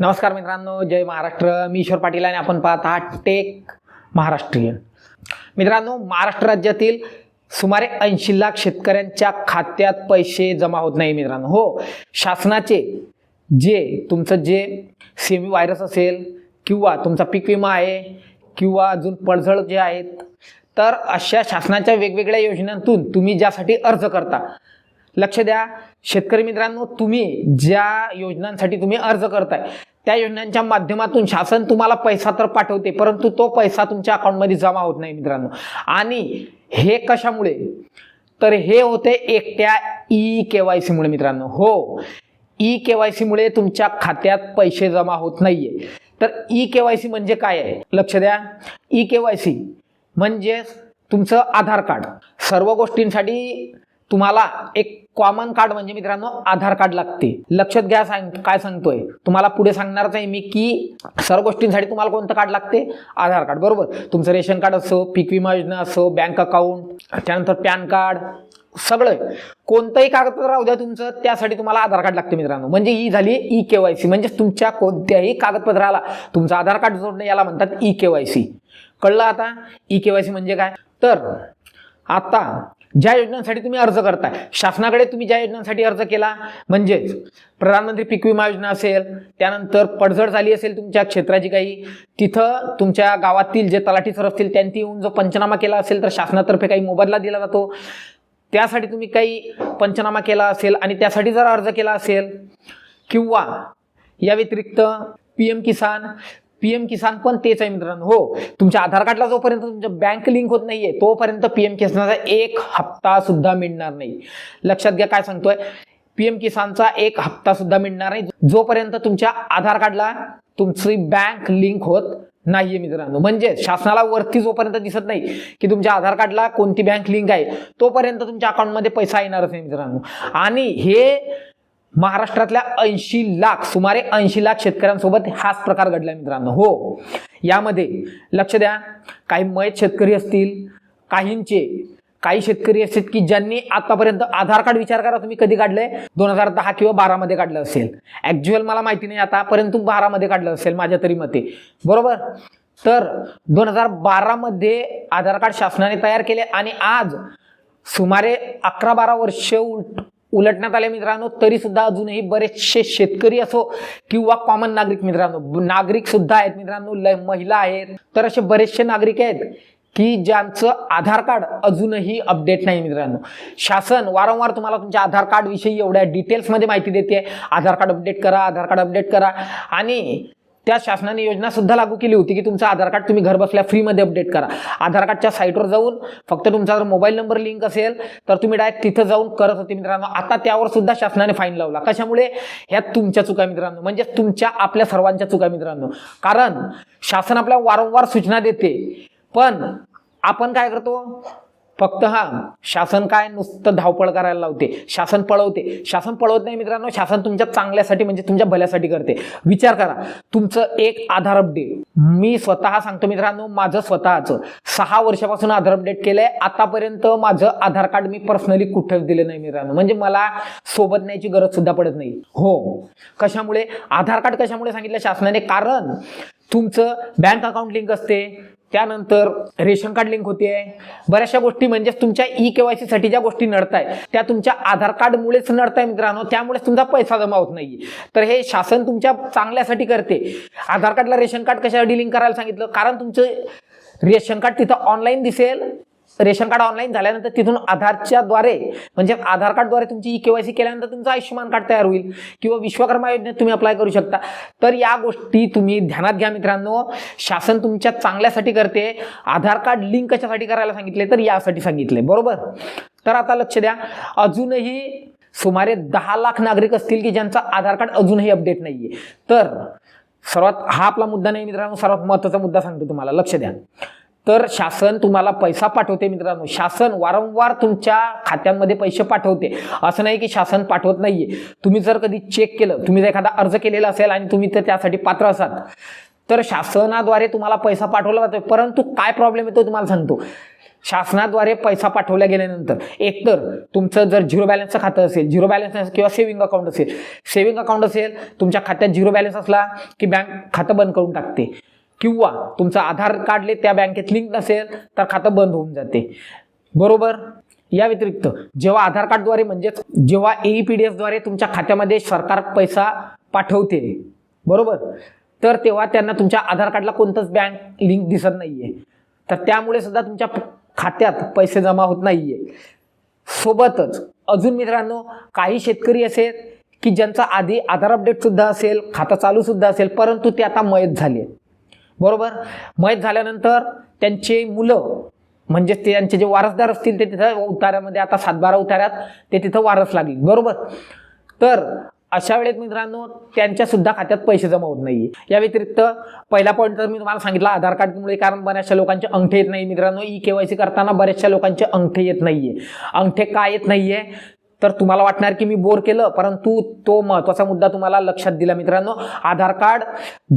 नमस्कार मित्रांनो जय महाराष्ट्र. मी ईश्वर पाटील आणि आपण पाहत आहात टेक महाराष्ट्रीयन. मित्रांनो महाराष्ट्र राज्यातील सुमारे ऐंशी लाख शेतकऱ्यांच्या खात्यात पैसे जमा होत नाही मित्रांनो. हो शासनाचे जे तुमचं जे सेमी व्हायरस असेल किंवा तुमचा पीक विमा आहे किंवा अजून पडझड जे आहेत तर अशा शासनाच्या वेगवेगळ्या योजनांतून तुम्ही ज्यासाठी अर्ज करता लक्ष द्या. शेतकरी मित्रांनो तुम्ही ज्या योजनांसाठी तुम्ही अर्ज करताय त्या योजनांच्या माध्यमातून शासन तुम्हाला पैसा तर पाठवते परंतु तो पैसा तुमच्या अकाउंटमध्ये जमा होत नाही मित्रांनो. आणि हे कशामुळे? तर हे होते एकट्या ई के वाय सीमुळे मित्रांनो. हो ई के वाय सीमुळे तुमच्या खात्यात पैसे जमा होत नाहीये. तर ई के वाय सी म्हणजे काय आहे? लक्ष द्या. ई के वाय सी म्हणजे तुमचं आधार कार्ड. सर्व गोष्टींसाठी तुम्हाला एक कॉमन कार्ड म्हणजे मित्रांनो आधार कार्ड लागते. लक्षात घ्या सांग काय सांगतोय. तुम्हाला पुढे सांगणारच आहे मी की सर्व गोष्टींसाठी तुम्हाला कोणतं कार्ड लागते? आधार कार्ड बरोबर? तुमचं रेशन कार्ड असो पीक विमा योजना असो बँक अकाउंट त्यानंतर पॅन कार्ड सगळं. कोणतंही कागदपत्र राहू द्या तुमचं त्यासाठी तुम्हाला आधार कार्ड लागते मित्रांनो. म्हणजे ही झाली ई के वाय सी म्हणजे तुमच्या कोणत्याही कागदपत्राला तुमचं आधार कार्ड जोडणे याला म्हणतात ई के वाय सी कळलं आता? ई के वाय सी म्हणजे काय? तर आता ज्या योजनांसाठी तुम्ही अर्ज करताय शासनाकडे तुम्ही ज्या योजनांसाठी अर्ज केला म्हणजेच प्रधानमंत्री पीक विमा योजना असेल त्यानंतर पडझड झाली असेल तुमच्या क्षेत्राची काही तिथं तुमच्या गावातील जे तलाठी सर असतील त्यांनी येऊन जो पंचनामा केला असेल तर शासनातर्फे काही मोबदला दिला जातो. त्यासाठी तुम्ही काही पंचनामा केला असेल आणि त्यासाठी जर अर्ज केला असेल किंवा या व्यतिरिक्त P M Kisan PM Kisan पण तेच आहे मित्रांनो. हो तुमच्या आधार कार्डला जोपर्यंत तुमच्या बँक लिंक होत नाहीये तोपर्यंत पीएम किसानचा एक हप्ता सुद्धा मिळणार नाही. लक्षात घ्या काय सांगतोय. पीएम किसानचा एक हप्ता सुद्धा मिळणार नाही. जोपर्यंत तुमच्या आधार कार्डला तुमची बँक लिंक होत नाहीये मित्रांनो. म्हणजे शासनाला वरती जोपर्यंत दिसत नाही की तुमच्या आधार कार्डला कोणती बँक लिंक आहे तोपर्यंत तुमच्या अकाउंटमध्ये पैसा येणारच नाही मित्रांनो. आणि हे महाराष्ट्रातल्या ऐंशी लाख सुमारे ऐंशी लाख शेतकऱ्यांसोबत हाच प्रकार घडला मित्रांनो. हो. यामध्ये लक्ष द्या. काही मयत शेतकरी असतील काहींचे काही शेतकरी असतील की ज्यांनी आतापर्यंत आधार कार्ड विचार करा तुम्ही कधी काढलंय? दोन हजार दहा किंवा बारामध्ये काढलं असेल. ॲक्च्युअल मला माहिती नाही आता परंतु बारामध्ये काढलं असेल माझ्या तरी मते. बरोबर? तर दोन हजार बारामध्ये आधार कार्ड शासनाने तयार केले आणि आज सुमारे अकरा बारा वर्ष उलट उलटण्यात आले मित्रांनो तरी सुद्धा अजूनही बरेचसे शेतकरी असो किंवा कॉमन नागरिक मित्रांनो नागरिक सुद्धा आहेत मित्रांनो महिला आहेत. तर असे बरेचसे नागरिक आहेत की ज्यांचं आधार कार्ड अजूनही अपडेट नाही मित्रांनो. शासन वारंवार तुम्हाला तुमच्या आधार कार्डविषयी एवढ्या डिटेल्समध्ये माहिती देते. आधार कार्ड अपडेट करा आधार कार्ड अपडेट करा. आणि त्या शासनाने योजना सुद्धा लागू केली होती की तुमचं आधार कार्ड तुम्ही घर बसल्या फ्रीमध्ये अपडेट करा. आधार कार्डच्या साईटवर जाऊन फक्त तुमचा जर मोबाईल नंबर लिंक असेल तर तुम्ही डायरेक्ट तिथं जाऊन करत होते मित्रांनो. आता त्यावर सुद्धा शासनाने फाईन लावला. कशामुळे? ह्या तुमच्या चुका मित्रांनो. म्हणजे तुमच्या आपल्या सर्वांच्या चुका मित्रांनो. कारण शासन आपल्या वारंवार सूचना देते. पण आपण काय करतो? फक्त हा शासन काय नुसतं धावपळ करायला लावते? शासन पळवते. शासन पळवत नाही मित्रांनो शासन तुमच्या चांगल्यासाठी म्हणजे तुमच्या भल्यासाठी करते. विचार करा तुमचं एक आधार अपडेट मी स्वतः सांगतो मित्रांनो माझं स्वतःचं. सहा वर्षापासून आधार अपडेट केलंय. आतापर्यंत माझं आधार कार्ड मी पर्सनली कुठेच दिलं नाही मित्रांनो. म्हणजे मला सोबत न्यायची गरज सुद्धा पडत नाही. हो. कशामुळे? आधार कार्ड कशामुळे सांगितलं शासनाने? कारण तुमचं बँक अकाउंट लिंक असते. त्यानंतर रेशन कार्ड लिंक होते बऱ्याचशा गोष्टी म्हणजेच तुमच्या ई के साठी ज्या गोष्टी नडताय त्या तुमच्या आधार कार्डमुळेच नडताय मित्रांनो. त्यामुळेच तुमचा पैसा जमा होत नाही तर हे शासन तुमच्या चांगल्यासाठी करते. आधार कार्डला रेशन कार्ड कशासाठी लिंक करायला सांगितलं? कारण तुमचं रेशन कार्ड तिथं ऑनलाईन दिसेल. रेशन कार्ड ऑनलाईन झाल्यानंतर तिथून आधारच्या द्वारे म्हणजे आधार कार्डद्वारे तुमची ई केवायसी केल्यानंतर तुमचं आयुष्यमान कार्ड तयार होईल किंवा विश्वकर्मा योजनेत तुम्ही अप्लाय करू शकता. तर या गोष्टी तुम्ही ध्यानात घ्या मित्रांनो. शासन तुमच्या चांगल्यासाठी करते. आधार कार्ड लिंक कशासाठी करायला सांगितले तर यासाठी सांगितले. बरोबर? तर आता लक्ष द्या. अजूनही सुमारे दहा लाख नागरिक असतील की ज्यांचा आधार कार्ड अजूनही अपडेट नाहीये. तर सर्वात हा आपला मुद्दा नाही मित्रांनो सर्वात महत्त्वाचा मुद्दा सांगतो तुम्हाला. लक्ष द्या. तर शासन तुम्हाला पैसा पाठवते मित्रांनो. शासन वारंवार तुमच्या खात्यांमध्ये पैसे पाठवते. असं नाही की शासन पाठवत नाहीये. तुम्ही जर कधी चेक केलं तुम्ही जर एखादा अर्ज केलेला असेल आणि तुम्ही तर त्यासाठी पात्र असाल तर शासनाद्वारे तुम्हाला पैसा पाठवला जातो परंतु काय प्रॉब्लेम येतो तुम्हाला सांगतो. शासनाद्वारे पैसा पाठवल्या गेल्यानंतर एकतर तुमचं जर झिरो बॅलन्सचं खातं असेल झिरो बॅलन्स किंवा सेव्हिंग अकाउंट असेल सेव्हिंग अकाउंट असेल तुमच्या खात्यात झिरो बॅलन्स असला की बँक खातं बंद करून टाकते. किंवा तुमचं आधार काढले त्या बँकेत लिंक नसेल तर खातं बंद होऊन जाते. बरोबर? या व्यतिरिक्त जेव्हा आधार कार्डद्वारे म्हणजेच जेव्हा एई पी डी एफद्वारे तुमच्या खात्यामध्ये सरकार पैसा पाठवते बरोबर? तर तेव्हा त्यांना तुमच्या आधार कार्डला कोणतंच बँक लिंक दिसत नाहीये. तर त्यामुळे सुद्धा तुमच्या खात्यात पैसे जमा होत नाहीये. सोबतच अजून मित्रांनो काही शेतकरी असे की ज्यांचा आधी आधार अपडेट सुद्धा असेल खातं चालू सुद्धा असेल परंतु ते आता मयत झाले. बरोबर? मयत झाल्यानंतर त्यांचे मुलं म्हणजे ते त्यांचे जे वारसदार असतील ते तिथं उतार्यामध्ये आता सातबारा उतार्यात ते तिथं वारस लागले. बरोबर? तर अशा वेळेत मित्रांनो त्यांच्यासुद्धा खात्यात पैसे जमा होत नाही या व्यतिरिक्त पहिला पॉईंट तर मी तुम्हाला सांगितला आधार कार्डमुळे कारण बऱ्याचशा लोकांचे अंगठे येत नाही मित्रांनो. ई केवायसी करताना बऱ्याचशा लोकांचे अंगठे येत नाहीये. अंगठे का येत नाहीये? तर तुम्हाला वाटणार की मी बोर केलं परंतु तो महत्त्वाचा मुद्दा तुम्हाला लक्षात दिला मित्रांनो. आधार कार्ड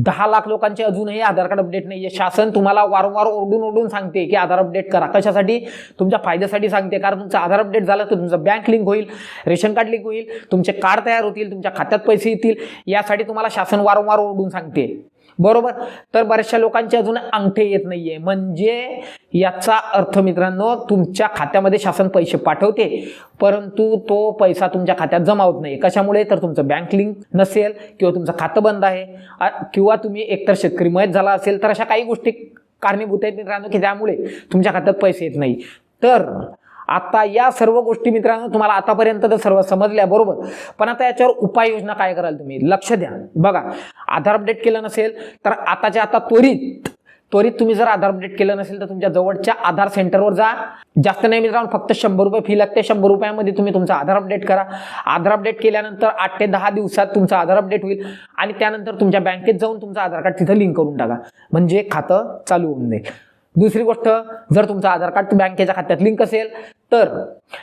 दहा लाख लोकांचे अजूनही आधार कार्ड अपडेट नाही आहे शासन तुम्हाला वारंवार ओरडून ओरडून सांगते की आधार अपडेट करा. कशासाठी? तुमच्या फायद्यासाठी सांगते कारण तुमचं आधार अपडेट झालं तर तुमचं बँक लिंक होईल रेशन कार्ड लिंक होईल तुमचे कार्ड तयार होतील तुमच्या खात्यात पैसे येतील. यासाठी तुम्हाला शासन वारंवार ओरडून सांगते. बरोबर? तर बऱ्याचशा लोकांचे अजून अंगठे येत नाहीये. म्हणजे याचा अर्थ मित्रांनो तुमच्या खात्यामध्ये शासन पैसे पाठवते परंतु तो पैसा तुमच्या खात्यात जमा होत नाही कशामुळे? तर तुमचं बँक लिंक नसेल किंवा तुमचं खातं बंद आहे किंवा तुम्ही एकतर शेतकरी मयत झाला असेल तर अशा काही गोष्टी कारणीभूत आहेत मित्रांनो की त्यामुळे तुमच्या खात्यात पैसे येत नाही. तर आता या सर्व गोष्टी मित्रांनो तुम्हाला आतापर्यंत तर सर्व समजल्या बरोबर? पण आता याच्यावर उपाययोजना काय कराल तुम्ही? लक्ष द्या. बघा आधार अपडेट केलं नसेल तर आताच्या आता त्वरित त्वरित तुम्ही जर आधार अपडेट केलं नसेल तर तुमच्या जवळच्या आधार सेंटरवर जा. जास्त नाही मित्रांनो फक्त शंभर रुपये फी लागते. शंभर रुपयामध्ये तुम्ही तुमचा आधार अपडेट करा. आधार अपडेट केल्यानंतर आठ ते दहा दिवसात तुमचा आधार अपडेट होईल. आणि त्यानंतर तुमच्या बँकेत जाऊन तुमचं आधार कार्ड तिथं लिंक करून टाका. म्हणजे खातं चालू होऊन जाईल. दुसरी गोष्ट जर तुमचं आधार कार्ड बँकेच्या खात्यात लिंक असेल तर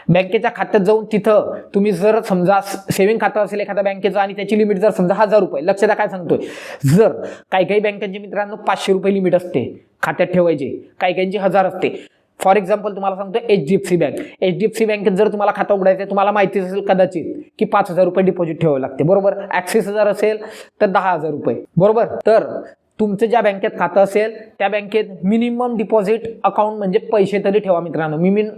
बँकेच्या खात्यात जाऊन तिथं तुम्ही जर समजा सेव्हिंग खातं असेल एखाद्या बँकेचं आणि त्याची लिमिट जर समजा हजार रुपये लक्ष द्या काय सांगतोय. जर काही काही बँकांची मित्रांनो पाचशे रुपये लिमिट असते खात्यात ठेवायची काही काहींची हजार असते. फॉर एक्झाम्पल तुम्हाला सांगतो H D F C bank H D F C बँकेत जर तुम्हाला खातं उघडायचं आहे, तुम्हाला माहिती असेल कदाचित की पाच हजार रुपये डिपॉझिट ठेवावे लागते. बरोबर? ॲक्सिस हजार असेल तर दहा हजार रुपये. बरोबर? तर तुमचं ज्या बँकेत खातं असेल त्या बँकेत मिनिमम डिपॉझिट अकाउंट म्हणजे पैसे तरी ठेवा मित्रांनो. मिनिम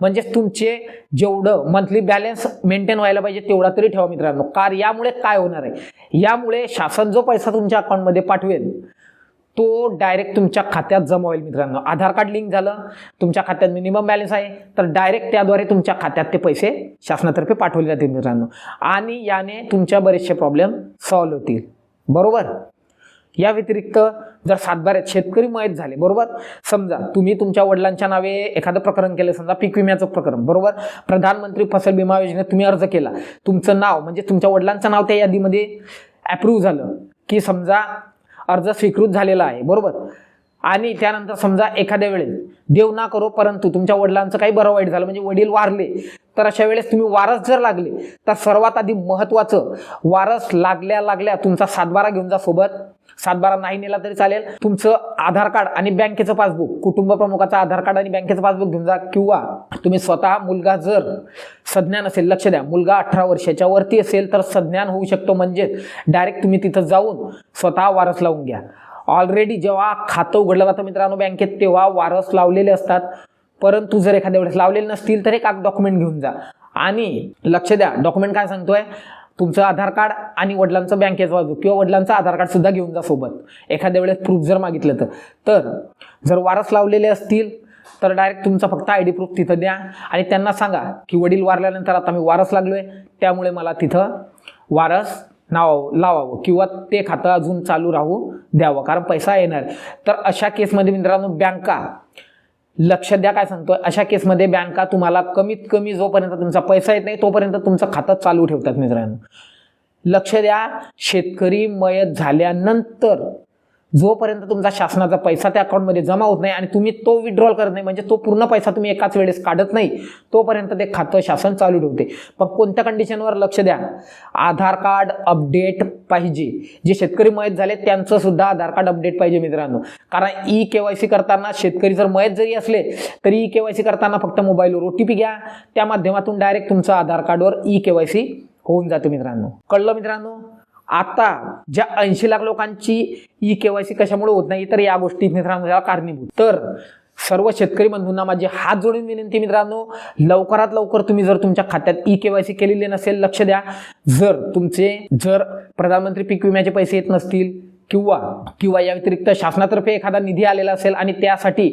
म्हणजे तुमचे जेवढं मंथली बॅलन्स मेंटेन व्हायला पाहिजे तेवढा तरी ठेवा मित्रांनो. कार यामुळे काय होणार आहे? यामुळे शासन जो पैसा तुमच्या अकाउंटमध्ये पाठवेल तो डायरेक्ट तुमच्या खात्यात जमा होईल मित्रांनो. आधार कार्ड लिंक झालं तुमच्या खात्यात मिनिमम बॅलन्स आहे तर डायरेक्ट त्याद्वारे तुमच्या खात्यात ते पैसे शासनातर्फे पाठवले जातील मित्रांनो. आणि याने तुमच्या बरेचसे प्रॉब्लेम सॉल्व्ह होतील. बरोबर? या व्यतिरिक्त जर सातबाऱ्यात शेतकरी मयत झाले बरोबर? समजा तुम्ही तुमच्या वडिलांच्या नावे एखादं प्रकरण केलं समजा पीक विम्याचं प्रकरण बरोबर? प्रधानमंत्री फसल विमा योजनेत तुम्ही अर्ज केला. तुमचं नाव म्हणजे तुमच्या वडिलांचं नाव त्या यादीमध्ये अप्रूव्ह झालं की समजा अर्ज स्वीकृत झालेला आहे बरोबर? आणि त्यानंतर समजा एखाद्या वेळेस देव ना करो परंतु तुमच्या वडिलांचं काही बरं वाईट झालं म्हणजे वडील वारले तर अशा वेळेस तुम्ही वारस जर लागले तर सर्वात आधी महत्वाचं वारस लागल्या लागल्या तुमचा सातबारा घेऊन जा सोबत. सातबारा नाही नेला तरी चालेल. तुमचं आधार कार्ड आणि बँकेचं पासबुक कुटुंब प्रमुखाचं आधार कार्ड आणि बँकेचं पासबुक घेऊन जा किंवा तुम्ही स्वतः मुलगा जर संज्ञान असेल लक्ष द्या. मुलगा अठरा वर्षाच्या वरती असेल तर संज्ञान होऊ शकतो. म्हणजेच डायरेक्ट तुम्ही तिथं जाऊन स्वतः वारस लावून घ्या. ऑलरेडी जेव्हा खातं उघडलं जातं मित्रांनो बँकेत तेव्हा वारस लावलेले असतात. परंतु जर एखाद्या वेळेस लावलेले नसतील तर एक डॉक्युमेंट घेऊन जा. आणि लक्ष द्या डॉक्युमेंट काय सांगतोय? तुमचं आधार कार्ड आणि वडिलांचं बँकेचं बाजू किंवा वडिलांचं आधार कार्ड सुद्धा घेऊन जा सोबत. एखाद्या वेळेस प्रूफ जर मागितलं तर. तर जर वारस लावलेले असतील तर डायरेक्ट तुमचा फक्त आय डी प्रूफ तिथं द्या आणि त्यांना सांगा की वडील वारल्यानंतर आता मी वारस लागलोय त्यामुळे मला तिथं वारस नाव लावावं किंवा ते खातं अजून चालू राहू द्यावं कारण पैसा येणार. तर अशा केसमध्ये मित्रांनो बँका लक्ष द्या काय सांगतो अशा केसमध्ये बँका तुम्हाला कमीत कमी जोपर्यंत तुमचा पैसा येत नाही तोपर्यंत तुमचं खातं चालू ठेवतात मित्रांनो. लक्ष द्या शेतकरी मयत झाल्यानंतर जोपर्यंत तुमचा शासनाचा पैसा त्या अकाउंटमध्ये जमा होत नाही आणि तुम्ही तो विड्रॉल करत नाही म्हणजे तो पूर्ण पैसा तुम्ही एकाच वेळेस काढत नाही तोपर्यंत ते खातं शासन चालू ठेवते. पण कोणत्या कंडिशनवर लक्ष द्या. आधार कार्ड अपडेट पाहिजे. जे शेतकरी मयत झाले त्यांचं सुद्धा आधार कार्ड अपडेट पाहिजे मित्रांनो. कारण ई के वाय सी करताना शेतकरी जर मयत जरी असले तरी ई के वाय सी करताना फक्त मोबाईलवर ओ टी पी घ्या. त्या माध्यमातून डायरेक्ट तुमचं आधार कार्डवर ई के वाय सी होऊन जातं मित्रांनो. कळलं मित्रांनो? आता ज्या ऐंशी लाख लोकांची ई के वाय सी कशामुळे होत नाही तर या गोष्टी मित्रांनो कारणीभूत. तर सर्व शेतकरी बंधूंना माझी हात जोडून विनंती मित्रांनो लवकरात लवकर तुम्ही जर तुमच्या खात्यात ई केवायसी सी केलेली नसेल लक्ष द्या. जर तुमचे जर प्रधानमंत्री पीक विम्याचे पैसे येत नसतील किंवा किंवा या व्यतिरिक्त शासनातर्फे एखादा निधी आलेला असेल आणि त्यासाठी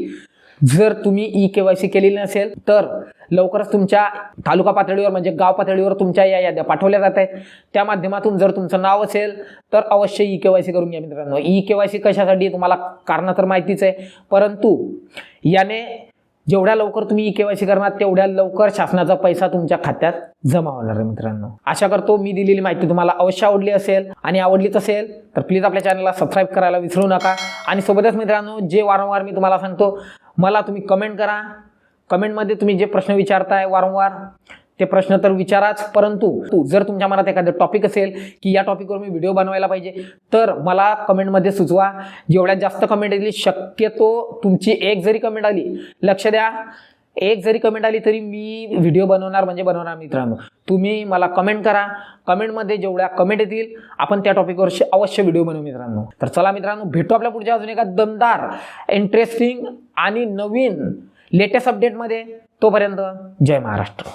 जर तुम्ही ई के वाय सी केलेली नसेल तर लवकरच तुमच्या तालुका पातळीवर म्हणजे गाव पातळीवर तुमच्या या याद्या पाठवल्या जात आहेत. त्या माध्यमातून जर तुमचं नाव असेल तर अवश्य ई के वाय सी करून घ्या मित्रांनो. ई के वाय सी कशासाठी तुम्हाला कारणं तर माहितीच आहे परंतु याने जेवढ्या लवकर तुम्ही ई के वाय सी करणार तेवढ्या लवकर शासनाचा पैसा तुमच्या खात्यात जमा होणार आहे मित्रांनो. आशा करतो मी दिलेली माहिती तुम्हाला अवश्य आवडली असेल. आणि आवडलीच असेल तर प्लीज आपल्या चॅनलला सबस्क्राईब करायला विसरू नका. आणि सोबतच मित्रांनो जे वारंवार मी तुम्हाला सांगतो मला तुम्ही कमेंट करा. कमेंटमध्ये तुम्ही जे प्रश्न विचारताय वारंवार ते प्रश्न तर विचाराच परंतु तू जर तुमच्या मनात एखादं टॉपिक असेल की या टॉपिकवर मी व्हिडिओ बनवायला पाहिजे तर मला कमेंटमध्ये सुचवा. जेवढ्यात जास्त कमेंट येतील शक्यतो तुमची एक जरी कमेंट आली लक्ष द्या. एक जरी कमेंट आली तरी मी व्हिडिओ बनवणार म्हणजे बनवणार मित्रांनो. तुम्ही मला कमेंट करा. कमेंटमध्ये जेवढ्या कमेंट येतील आपण त्या टॉपिकवर अवश्य व्हिडिओ बनवू मित्रांनो. तर चला मित्रांनो भेटू आपल्या पुढच्या अजून एका दमदार इंटरेस्टिंग आणि नवीन लेटेस्ट अपडेटमध्ये तोपर्यंत जय महाराष्ट्र.